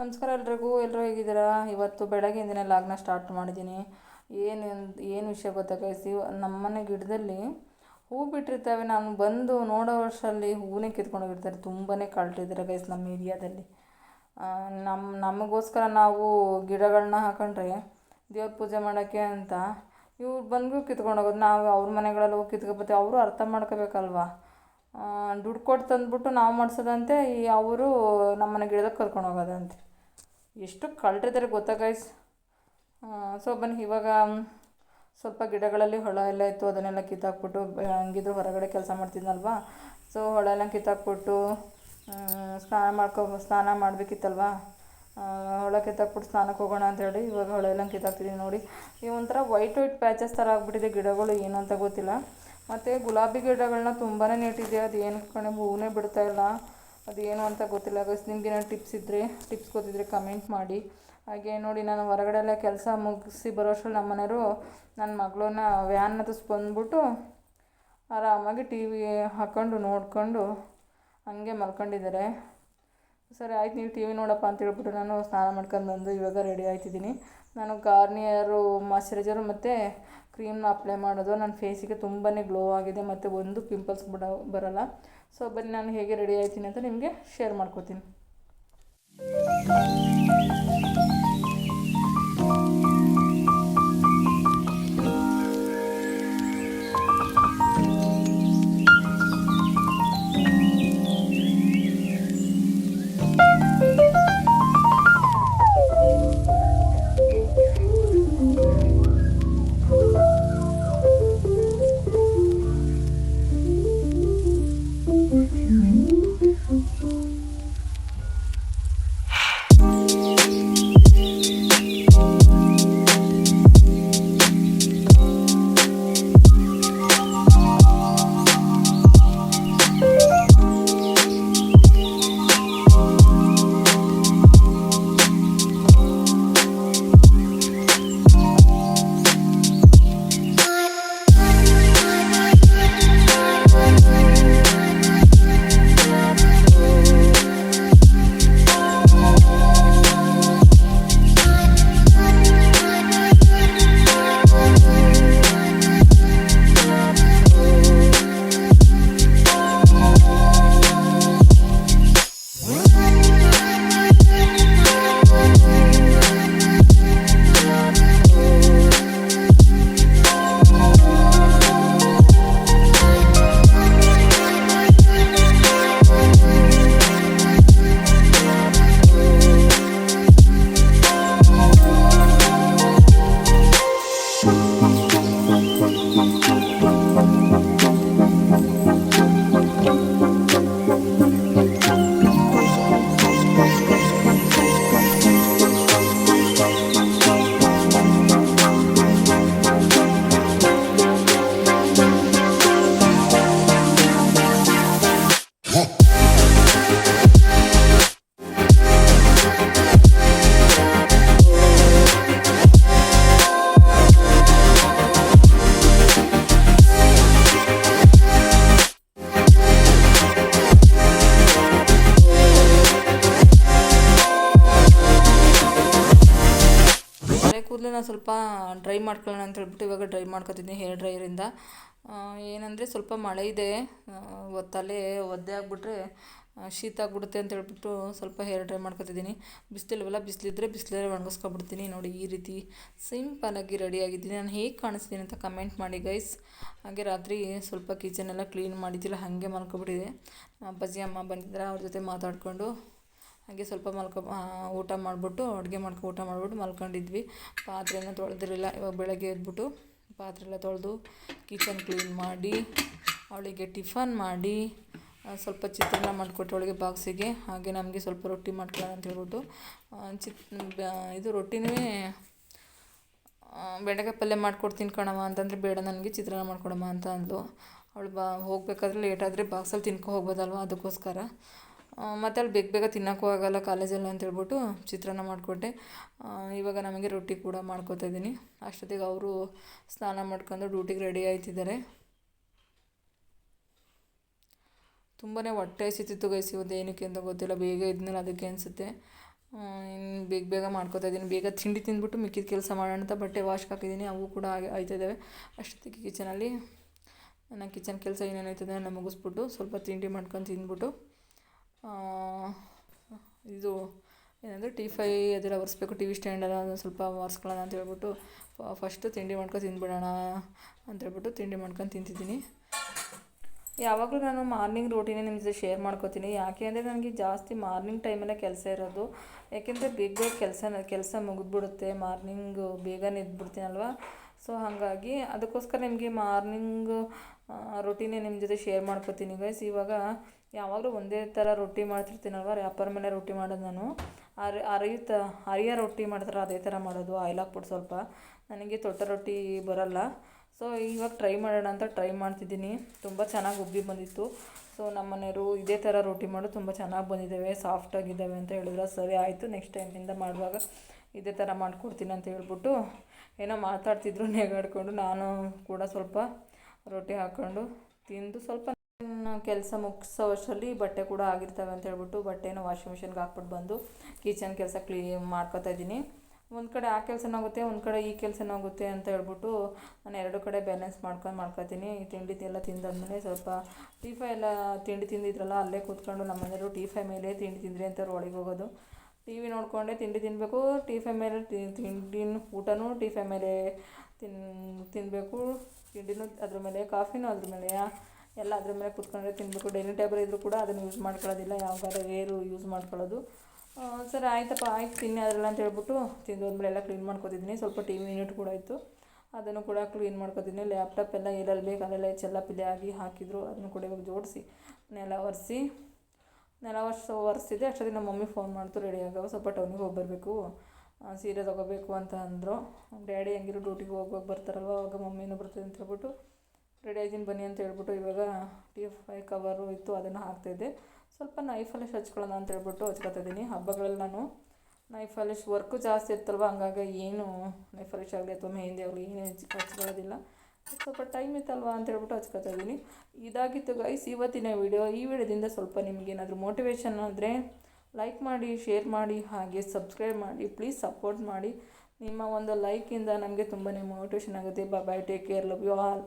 ನಮಸ್ಕಾರ ಎಲ್ರಿಗೂ ಎಲ್ಲರೂ ಹೇಗಿದ್ದೀರಾ? ಇವತ್ತು ಬೆಳಗ್ಗೆಯಿಂದನೇ ಲಾಗ್ನ ಸ್ಟಾರ್ಟ್ ಮಾಡಿದ್ದೀನಿ. ಏನು ಏನು ವಿಷಯ ಗೊತ್ತಾ ಗೈಸ್ ನಮ್ಮನೆ ಗಿಡದಲ್ಲಿ ಹೂ ಬಿಟ್ಟಿರ್ತವೆ. ನಾನು ಬಂದು ನೋಡೋ ವರ್ಷದಲ್ಲಿ ಹೂವನ್ನೇ ಕಿತ್ಕೊಂಡು ಹೋಗಿರ್ತಾರೆ. ತುಂಬಾ ಕಳ್ತಿದ್ದಾರೆ ಗೈಸ್ ನಮ್ಮ ಏರಿಯಾದಲ್ಲಿ. ನಮ್ಮ ನಮಗೋಸ್ಕರ ನಾವು ಗಿಡಗಳನ್ನ ಹಾಕೊಂಡ್ರೆ ದೇವ್ರ ಪೂಜೆ ಮಾಡೋಕ್ಕೆ ಅಂತ ಇವ್ರು ಬಂದು ಕಿತ್ಕೊಂಡು ಹೋಗೋದು. ನಾವು ಅವ್ರ ಮನೆಗಳಲ್ಲಿ ಹೋಗಿ ಕಿತ್ಕೊಬತ್ತೀವಿ. ಅವರು ಅರ್ಥ ಮಾಡ್ಕೋಬೇಕಲ್ವಾ? ದುಡ್ಡು ಕೊಟ್ಟು ತಂದ್ಬಿಟ್ಟು ನಾವು ಮಾಡಿಸೋದಂತೆ, ಈ ಅವರು ನಮ್ಮನೆ ಗಿಡದಾಗ ಕರ್ಕೊಂಡು ಹೋಗೋದಂತೆ. ಎಷ್ಟು ಕಳ್ಟಿದ್ದಾರೆ ಗೊತ್ತಾ ಗೈಸ್ ಸೊ ಬನ್ನಿ, ಇವಾಗ ಸ್ವಲ್ಪ ಗಿಡಗಳಲ್ಲಿ ಹೊಳ ಎಲ್ಲ ಇತ್ತು, ಅದನ್ನೆಲ್ಲ ಕಿತ್ತಾಕ್ಬಿಟ್ಟು ಹಂಗಿದ್ರು, ಹೊರಗಡೆ ಕೆಲಸ ಮಾಡ್ತಿದ್ನಲ್ವಾ? ಸೊ ಹೊಳ ಎಲ್ಲ ಕಿತ್ತಾಕ್ಬಿಟ್ಟು ಸ್ನಾನ ಮಾಡ್ಕೊ, ಸ್ನಾನ ಮಾಡಬೇಕಿತ್ತಲ್ವಾ? ಹೊಳ ಕಿತ್ತಾಕ್ಬಿಟ್ಟು ಸ್ನಾನಕ್ಕೆ ಹೋಗೋಣ ಅಂತೇಳಿ ಇವಾಗ ಹೊಳೆ ಎಲ್ಲ ಕಿತ್ತಾಕ್ತಿದ್ದೀನಿ ನೋಡಿ. ಈ ಒಂಥರ ವೈಟ್ ವೈಟ್ ಪ್ಯಾಚಸ್ ಥರ ಆಗಿಬಿಟ್ಟಿದೆ ಗಿಡಗಳು, ಏನು ಅಂತ ಗೊತ್ತಿಲ್ಲ. ಮತ್ತು ಗುಲಾಬಿ ಗಿಡಗಳನ್ನ ತುಂಬಾ ನೆಟ್ಟಿದೆ ಅದು ಏನು ಕಣೆ ಹೂವೇ ಬಿಡ್ತಾ ಇಲ್ಲ. ಅದೇನು ಅಂತ ಗೊತ್ತಿಲ್ಲ. ಗಸ್ ನಿಮ್ಗೆ ಏನೋ ಟಿಪ್ಸ್ ಇದ್ದರೆ ಟಿಪ್ಸ್ ಗೊತ್ತಿದ್ರೆ ಕಮೆಂಟ್ ಮಾಡಿ. ಹಾಗೆ ನೋಡಿ, ನಾನು ಹೊರಗಡೆ ಎಲ್ಲ ಕೆಲಸ ಮುಗಿಸಿ ಬರೋ ಅಷ್ಟ್ರಲ್ಲಿ ನಮ್ಮ ಮನೆಯವರು ನನ್ನ ಮಗಳನ್ನ ವ್ಯಾನ್ ಹತ್ತಿಸ್ ಬಂದ್ಬಿಟ್ಟು ಆರಾಮಾಗಿ ಟಿ ವಿ ಹಾಕ್ಕೊಂಡು ನೋಡ್ಕೊಂಡು ಹಂಗೆ ಮಲ್ಕೊಂಡಿದ್ದಾರೆ. ಸರಿ, ಆಯ್ತು, ನೀವು ಟಿ ವಿ ನೋಡಪ್ಪ ಅಂತ ಹೇಳ್ಬಿಟ್ಟು ನಾನು ಸ್ನಾನ ಮಾಡ್ಕೊಂಡು ಬಂದು ಇವಾಗ ರೆಡಿ ಆಯ್ತಿದ್ದೀನಿ ನಾನು ಗಾರ್ನಿಯರು ಮಾಯ್ಚರೈಸರು ಮತ್ತು ಕ್ರೀಮ್ನ ಅಪ್ಲೈ ಮಾಡೋದು. ನನ್ನ ಫೇಸಿಗೆ ತುಂಬಾ ಗ್ಲೋ ಆಗಿದೆ, ಮತ್ತು ಒಂದು ಪಿಂಪಲ್ಸ್ ಬಿಡ ಬರಲ್ಲ. ಸೊ ಬನ್ನಿ ನಾನು ಹೇಗೆ ರೆಡಿ ಆಯ್ತೀನಿ ಅಂತ ನಿಮಗೆ ಶೇರ್ ಮಾಡ್ಕೋತೀನಿ. ಡ್ರೈ ಮಾಡ್ಕೊಳ್ಳೋಣ ಅಂತ ಹೇಳ್ಬಿಟ್ಟು ಇವಾಗ ಡ್ರೈ ಮಾಡ್ಕೊತಿದ್ದೀನಿ ಹೇರ್ ಡ್ರೈಯರಿಂದ ಏನಂದರೆ ಸ್ವಲ್ಪ ಮಳೆ ಇದೆ. ತಲೆ ಒದ್ದೆ ಆಗಿಬಿಟ್ರೆ ಶೀತ ಆಗ್ಬಿಡುತ್ತೆ ಅಂತ ಹೇಳ್ಬಿಟ್ಟು ಸ್ವಲ್ಪ ಹೇರ್ ಡ್ರೈ ಮಾಡ್ಕೊತಿದ್ದೀನಿ. ಬಿಸಿಲಿಲ್ವಲ್ಲ, ಬಿಸಿಲಿದ್ರೆ ಬಿಸಿಲಲ್ಲೇ ಒಣಗಿಸ್ಕೊಬಿಡ್ತೀನಿ ನೋಡಿ ಈ ರೀತಿ. ಸಿಂಪಲಾಗಿ ರೆಡಿ ಆಗಿದ್ದೀನಿ. ನಾನು ಹೇಗೆ ಕಾಣಿಸ್ತೀನಿ ಅಂತ ಕಮೆಂಟ್ ಮಾಡಿ ಗೈಸ್ ಹಾಗೆ ರಾತ್ರಿ ಸ್ವಲ್ಪ ಕಿಚನ್ ಎಲ್ಲ ಕ್ಲೀನ್ ಮಾಡಿದ್ದಿಲ್ಲ, ಹಾಗೆ ಮಲ್ಕೊಬಿಟ್ಟಿದೆ. ಅಪ್ಪಾಜಿ ಅಮ್ಮ ಬಂದಿದ್ದಾರೆ ಅವ್ರ ಜೊತೆ ಮಾತಾಡಿಕೊಂಡು ಹಾಗೆ ಸ್ವಲ್ಪ ಮಲ್ಕೊ ಊಟ ಮಾಡಿಬಿಟ್ಟು, ಅಡುಗೆ ಮಾಡ್ಕೊ, ಊಟ ಮಾಡಿಬಿಟ್ಟು ಮಲ್ಕೊಂಡಿದ್ವಿ. ಪಾತ್ರೆನ ತೊಳೆದಿರಲಿಲ್ಲ, ಇವಾಗ ಬೆಳಗ್ಗೆ ಎದ್ಬಿಟ್ಟು ಪಾತ್ರೆ ಎಲ್ಲ ತೊಳೆದು ಕಿಚನ್ ಕ್ಲೀನ್ ಮಾಡಿ, ಅವಳಿಗೆ ಟಿಫನ್ ಮಾಡಿ ಸ್ವಲ್ಪ ಚಿತ್ರಾನ್ನ ಮಾಡಿಕೊಟ್ಟು ಅವಳಿಗೆ ಬಾಕ್ಸಿಗೆ. ಹಾಗೆ ನಮಗೆ ಸ್ವಲ್ಪ ರೊಟ್ಟಿ ಮಾಡ್ಕೊಳ್ಳೋಣ ಅಂತ ಹೇಳ್ಬಿಟ್ಟು ಚಿತ್ ಇದು ರೊಟ್ಟಿನೇ ಬೆಂಡೆಕಾಯಿ ಪಲ್ಯ ಮಾಡ್ಕೊಡ್ತೀನಿ ಕಣಮ್ಮ ಅಂತಂದರೆ ಬೇಡ ನನಗೆ, ಚಿತ್ರಾನ್ನ ಮಾಡ್ಕೊಡಮ್ಮ ಅಂತ ಅಂದಳು ಅವಳು ಬಾ, ಹೋಗಬೇಕಾದ್ರೆ ಲೇಟಾದರೆ ಬಾಕ್ಸಲ್ಲಿ ತಿನ್ಕೊ ಹೋಗ್ಬೋದಲ್ವ ಅದಕ್ಕೋಸ್ಕರ. ಮತ್ತು ಅಲ್ಲಿ ಬೇಗ ಬೇಗ ತಿನ್ನೋಕ್ಕೂ ಆಗೋಲ್ಲ ಕಾಲೇಜಲ್ಲಿ ಅಂತ ಹೇಳ್ಬಿಟ್ಟು ಚಿತ್ರಾನ್ನ ಮಾಡಿಕೊಟ್ಟೆ ಇವಾಗ ನಮಗೆ ರೊಟ್ಟಿ ಕೂಡ ಮಾಡ್ಕೋತಾ ಇದ್ದೀನಿ. ಅಷ್ಟೊತ್ತಿಗೆ ಅವರು ಸ್ನಾನ ಮಾಡ್ಕೊಂಡು ಡ್ಯೂಟಿಗೆ ರೆಡಿ ಆಯ್ತಿದ್ದಾರೆ. ತುಂಬಾ ಹೊಟ್ಟೆ ಹಸಿತಿತ್ತು ಗೈಸಿ ಇವತ್ತು ಏನಕ್ಕೆ ಅಂತ ಗೊತ್ತಿಲ್ಲ. ಬೇಗ ಇದ್ಮೇಲೆ ಅದಕ್ಕೆ ಅನಿಸುತ್ತೆ. ಇನ್ನು ಬೇಗ ಬೇಗ ಮಾಡ್ಕೋತಾ ಇದ್ದೀನಿ. ಬೇಗ ತಿಂಡಿ ತಿಂದ್ಬಿಟ್ಟು ಮಿಕ್ಕಿದ ಕೆಲಸ ಮಾಡೋಣ ಅಂತ ಬಟ್ಟೆ ವಾಶ್ಗೆ ಹಾಕಿದ್ದೀನಿ. ಅವು ಕೂಡ ಆಗಿ ಆಯ್ತಿದ್ದಾವೆ. ಅಷ್ಟೊತ್ತಿಗೆ ಕಿಚನಲ್ಲಿ ನನ್ನ ಕಿಚನ್ ಕೆಲಸ ಏನೇನು ಆಯ್ತದೆ ಮುಗಿಸ್ಬಿಟ್ಟು ಸ್ವಲ್ಪ ತಿಂಡಿ ಮಾಡ್ಕೊಂಡು ತಿಂದ್ಬಿಟ್ಟು ಇದು ಏನಂದರೆ ಟಿ ಫೈ ಅದೆಲ್ಲ ಒರೆಸ್ಬೇಕು ಟಿ ವಿ ಸ್ಟ್ಯಾಂಡ್ ಎಲ್ಲ ಸ್ವಲ್ಪ ಒರೆಸ್ಕೊಳ್ಳೋಣ ಅಂತ ಹೇಳ್ಬಿಟ್ಟು ಫಸ್ಟು ತಿಂಡಿ ಮಾಡ್ಕೊಂಡು ತಿಂದ್ಬಿಡೋಣ ಅಂತ ಹೇಳ್ಬಿಟ್ಟು ತಿಂಡಿ ಮಾಡ್ಕೊಂಡು ತಿಂತಿದ್ದೀನಿ. ಯಾವಾಗಲೂ ನಾನು ಮಾರ್ನಿಂಗ್ ರೂಟೀನೇ ನಿಮ್ಮ ಜೊತೆ ಶೇರ್ ಮಾಡ್ಕೋತೀನಿ. ಯಾಕೆ ಅಂದರೆ ನನಗೆ ಜಾಸ್ತಿ ಮಾರ್ನಿಂಗ್ ಟೈಮಲ್ಲೇ ಕೆಲಸ ಇರೋದು. ಯಾಕೆಂದರೆ ಬೇಗ ಬೇಗ ಕೆಲಸ ಕೆಲಸ ಮುಗಿದ್ಬಿಡುತ್ತೆ ಮಾರ್ನಿಂಗು ಬೇಗನೆ ಎದ್ಬಿಡ್ತೀನಲ್ವ ಸೊ ಹಾಗಾಗಿ ಅದಕ್ಕೋಸ್ಕರ ನಿಮಗೆ ಮಾರ್ನಿಂಗ್ ರೂಟೀನೇ ನಿಮ್ಮ ಜೊತೆ ಶೇರ್ ಮಾಡ್ಕೋತೀನಿ ಗೈಸ್ ಇವಾಗ ಯಾವಾಗಲೂ ಒಂದೇ ಥರ ರೊಟ್ಟಿ ಮಾಡ್ತಿರ್ತೀನಲ್ವ ಅಪ್ಪರ ಮನೆ ರೊಟ್ಟಿ ಮಾಡೋದು ನಾನು. ಅರಿ ಅರೆಯುತ್ತ, ಅರಿಯ ರೊಟ್ಟಿ ಮಾಡ್ತಾರೆ, ಅದೇ ಥರ ಮಾಡೋದು ಆಯಿಲ್ ಹಾಕ್ಬಿಟ್ಟು ಸ್ವಲ್ಪ. ನನಗೆ ತೊಟ್ಟ ರೊಟ್ಟಿ ಬರಲ್ಲ. ಸೊ ಇವಾಗ ಟ್ರೈ ಮಾಡೋಣ ಅಂತ ಟ್ರೈ ಮಾಡ್ತಿದ್ದೀನಿ. ತುಂಬ ಚೆನ್ನಾಗಿ ಉಬ್ಬಿ ಬಂದಿತ್ತು. ಸೊ ನಮ್ಮ ಮನೆಯವರು ಇದೇ ಥರ ರೊಟ್ಟಿ ಮಾಡೋದು ತುಂಬ ಚೆನ್ನಾಗಿ ಬಂದಿದ್ದಾವೆ ಸಾಫ್ಟಾಗಿದ್ದಾವೆ ಅಂತ ಹೇಳಿದ್ರೆ. ಸರಿ, ಆಯಿತು ನೆಕ್ಸ್ಟ್ ಟೈಮಿಂದ ಮಾಡುವಾಗ ಇದೇ ಥರ ಮಾಡಿಕೊಡ್ತೀನಿ ಅಂತ ಹೇಳ್ಬಿಟ್ಟು ಏನೋ ಮಾತಾಡ್ತಿದ್ರು, ನೆಗಾಡಿಕೊಂಡು. ನಾನು ಕೂಡ ಸ್ವಲ್ಪ ರೊಟ್ಟಿ ಹಾಕ್ಕೊಂಡು ತಿಂದು ಸ್ವಲ್ಪ ಕೆಲಸ ಮುಗಿಸೋ ಅಷ್ಟರಲ್ಲಿ ಬಟ್ಟೆ ಕೂಡ ಆಗಿರ್ತವೆ ಅಂತ ಹೇಳ್ಬಿಟ್ಟು ಬಟ್ಟೆನ ವಾಷಿಂಗ್ ಮಿಷಿನ್ಗೆ ಹಾಕ್ಬಿಟ್ಟು ಬಂದು ಕಿಚನ್ ಕೆಲಸ ಕ್ಲೀನ್ ಮಾಡ್ಕೋತಾ ಇದ್ದೀನಿ. ಒಂದು ಕಡೆ ಆ ಕೆಲಸನೂ ಆಗುತ್ತೆ, ಒಂದು ಕಡೆ ಈ ಕೆಲಸನೂ ಆಗುತ್ತೆ ಅಂತ ಹೇಳ್ಬಿಟ್ಟು ನಾನು ಎರಡು ಕಡೆ ಬ್ಯಾಲೆನ್ಸ್ ಮಾಡ್ಕೊಂಡು ಮಾಡ್ಕೊತೀನಿ. ತಿಂಡಿ ಎಲ್ಲ ತಿಂದಾದ್ಮೇಲೆ ಸ್ವಲ್ಪ ಟೀ ಫೈ ಎಲ್ಲ ತಿಂಡಿ ತಿಂದಿದ್ರಲ್ಲ, ಅಲ್ಲೇ ಕೂತ್ಕೊಂಡು ನಮ್ಮ ಮನೆಯವರು ಟೀ ಫೈ ಮೇಲೆ ತಿಂಡಿ ತಿಂದ್ರಿ ಅಂತ ಒಳಗೆ ಹೋಗೋದು. ಟಿ ವಿ ನೋಡಿಕೊಂಡೆ ತಿಂಡಿ ತಿನ್ನಬೇಕು ಟೀ ಫೈ ಮೇಲೆ ತಿಂಡಿನ, ಊಟನೂ ಟೀ ಫೈ ಮೇಲೆ ತಿನ್ ತಿನ್ನಬೇಕು ತಿಂಡಿನೂ ಅದ್ರ ಮೇಲೆ, ಕಾಫಿನೂ ಅದ್ರ ಮೇಲೆ. ಎಲ್ಲ ಅದ್ರ ಮೇಲೆ ಕುತ್ಕೊಂಡ್ರೆ ತಿನ್ನಬೇಕು ಡೈನಿಂಗ್ ಟೇಬಲ್ ಇದ್ದರೂ ಕೂಡ ಅದನ್ನು ಯೂಸ್ ಮಾಡ್ಕೊಳ್ಳೋದಿಲ್ಲ. ಯಾವಾಗಾದ್ರೂ ರೇರು ಯೂಸ್ ಮಾಡ್ಕೊಳ್ಳೋದು. ಸರಿ, ಆಯ್ತಪ್ಪ, ಆಯ್ತು, ತಿನ್ನಿ ಅದರಲ್ಲ ಅಂತ ಹೇಳ್ಬಿಟ್ಟು ತಿಂದು ತಿಂದೋದ್ಮೇಲೆ ಎಲ್ಲ ಕ್ಲೀನ್ ಮಾಡ್ಕೊತಿದ್ದೀನಿ ಸ್ವಲ್ಪ ಟಿ ವಿ ಯೂನಿಟ್ ಕೂಡ ಇತ್ತು ಅದನ್ನು ಕೂಡ ಕ್ಲೀನ್ ಮಾಡ್ಕೊತೀನಿ ಲ್ಯಾಪ್ಟಾಪ್ ಎಲ್ಲ ಎಲ್ಲೆಲ್ಲಿ ಬೇಕು. ಅಲ್ಲೆಲ್ಲ ಚೆಲ್ಲ ಪಿಲ್ಲೆ ಆಗಿ ಹಾಕಿದ್ರು. ಅದನ್ನು ಕೂಡ ಇವಾಗ ಜೋಡಿಸಿ, ನೆಲ ಒರೆಸಿ, ನೆಲ ವರ್ಷ ಒರೆಸಿದೆ. ಅಷ್ಟೊತ್ತಿಗೆ ನಮ್ಮ ಮಮ್ಮಿ ಫೋನ್ ಮಾಡ್ತು ರೆಡಿ ಆಗವ. ಸ್ವಲ್ಪ ಟೌನಿಗೆ ಹೋಗಿ ಬರಬೇಕು ಸೀರೆ ತೊಗೋಬೇಕು ಅಂತ ಅಂದರು. ಡ್ಯಾಡಿ ಹೆಂಗಿರು ಡ್ಯೂಟಿಗೆ ಹೋಗುವಾಗ ಬರ್ತಾರಲ್ವ? ಅವಾಗ ಮಮ್ಮಿನೂ ಬರ್ತದೆ ಅಂತ ಹೇಳ್ಬಿಟ್ಟು ರೆಡಿ ಆಗಿದ್ದೀನಿ, ಬನ್ನಿ ಅಂತ ಹೇಳ್ಬಿಟ್ಟು ಇವಾಗ ಟಿ ಎಫ್ ಐ ಕವರು ಇತ್ತು, ಅದನ್ನು ಹಾಕ್ತಾಯಿದ್ದೆ ಸ್ವಲ್ಪ ನೈಫಲ್ಲಿ ಹಚ್ಕೊಳ್ಳೋಣ ಅಂತ ಹೇಳ್ಬಿಟ್ಟು ಹಚ್ಕೊತಿದ್ದೀನಿ ಹಬ್ಬಗಳಲ್ಲಿ ನಾನು ನೈಫಲ್ಲಿ ವರ್ಕು ಜಾಸ್ತಿ ಇರ್ತಲ್ವ ಹಂಗಾಗಿ ಏನು ನೈಫಲ್ಲಿ ಆಗಲಿ ಅಥವಾ ಮೆಹಂದಿ ಆಗಲಿ ಏನು ಹಚ್ ಹಚ್ಕೊಳ್ಳೋದಿಲ್ಲ. ಸ್ವಲ್ಪ ಟೈಮ್ ಇತ್ತಲ್ವ ಅಂತ ಹೇಳ್ಬಿಟ್ಟು ಹಚ್ಕೊತಾ ಇದ್ದೀನಿ. ಇದಾಗಿತ್ತು ಗೈಸ್ ಇವತ್ತಿನ ವಿಡಿಯೋ ಈ ವಿಡಿಯೋದಿಂದ ಸ್ವಲ್ಪ ನಿಮಗೇನಾದರೂ ಮೋಟಿವೇಶನ್ ಆದರೆ ಲೈಕ್ ಮಾಡಿ ಶೇರ್ ಮಾಡಿ, ಹಾಗೆ ಸಬ್ಸ್ಕ್ರೈಬ್ ಮಾಡಿ ಪ್ಲೀಸ್ ಸಪೋರ್ಟ್ ಮಾಡಿ. ನಿಮ್ಮ ಒಂದು ಲೈಕಿಂದ ನಮಗೆ ತುಂಬಾ ಮೋಟಿವೇಶನ್ ಆಗುತ್ತೆ. Bye take care love you all